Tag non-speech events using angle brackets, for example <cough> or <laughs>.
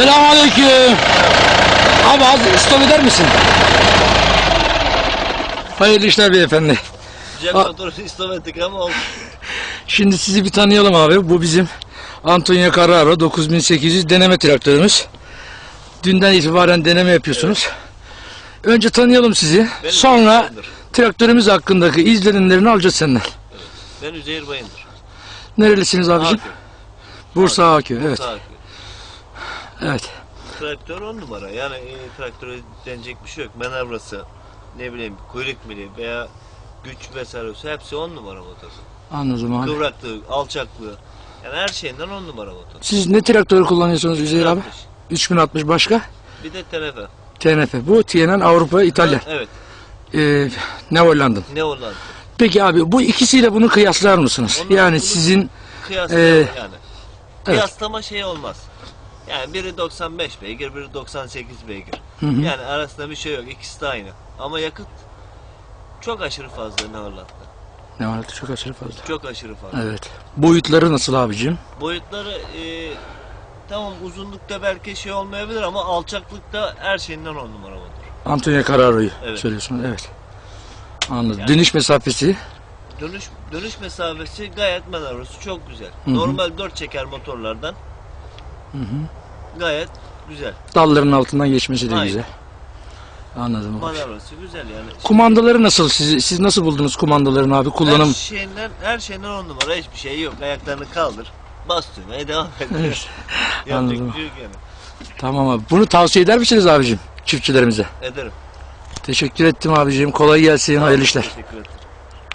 Selamünaleyküm. Abi az stop eder misin? Hayırlı işler beyefendi. Cep Aa. motoru istemedik ama oldu. <laughs> Şimdi sizi bir tanıyalım abi. Bu bizim Antonio Carraro 9800 deneme traktörümüz. Dünden itibaren deneme yapıyorsunuz. Önce tanıyalım sizi. Ben Sonra Bayındır. traktörümüz hakkındaki izlenimlerini alacağız senden. Ben Üzeyir Bayındır. Nerelisiniz abicim? Akü. Bursa Akü. Evet. Akü. Evet. Traktör on numara. Yani e, traktöre denecek bir şey yok. Manevrası, ne bileyim kuyruk mili veya güç vesairesi hepsi on numara motor. Anladım abi. Kıvraklığı, alçaklığı. Yani her şeyinden on numara motor. Siz ne traktörü kullanıyorsunuz Üzeyir abi? 60. 3060 başka? Bir de TNF. TNF. Bu TNN Avrupa İtalya. Evet. Ee, ne Hollanda'nın. Ne olan? Peki abi bu ikisiyle bunu kıyaslar mısınız? Onu- yani bunu- sizin Kıyaslama Ee, yani. Kıyaslama şey olmaz. Yani biri 95 beygir, biri 98 beygir. Hı hı. Yani arasında bir şey yok. İkisi de aynı. Ama yakıt çok aşırı fazla ne Hollanda'da. ne var çok aşırı fazla. Çok aşırı fazla. Evet. Boyutları nasıl abicim? Boyutları e, tamam uzunlukta belki şey olmayabilir ama alçaklıkta her şeyinden on numara vardır. Antonio Carraro'yu Evet. söylüyorsunuz. Evet. Anladım. Yani- Dönüş mesafesi Dönüş dönüş mesafesi gayet manevrası çok güzel. hı. Normal 4 çeker motorlardan gayet güzel. dalların altından geçmesi de Aynen. güzel. Anladım abi. Manevrası güzel yani. Kumandaları nasıl? Siz, siz nasıl buldunuz kumandalarını abi? Kullanım. Her şeyinden, her şeyden on numara hiçbir şey yok. Ayaklarını kaldır. Bas düğmeye devam et. Evet. <laughs> Yapacak Anladım. bir şey yok yani. Tamam abi. Bunu tavsiye eder misiniz abicim? Çiftçilerimize. Ederim. Teşekkür ettim abicim. Kolay gelsin. Hayırlı işler. Teşekkür ederim.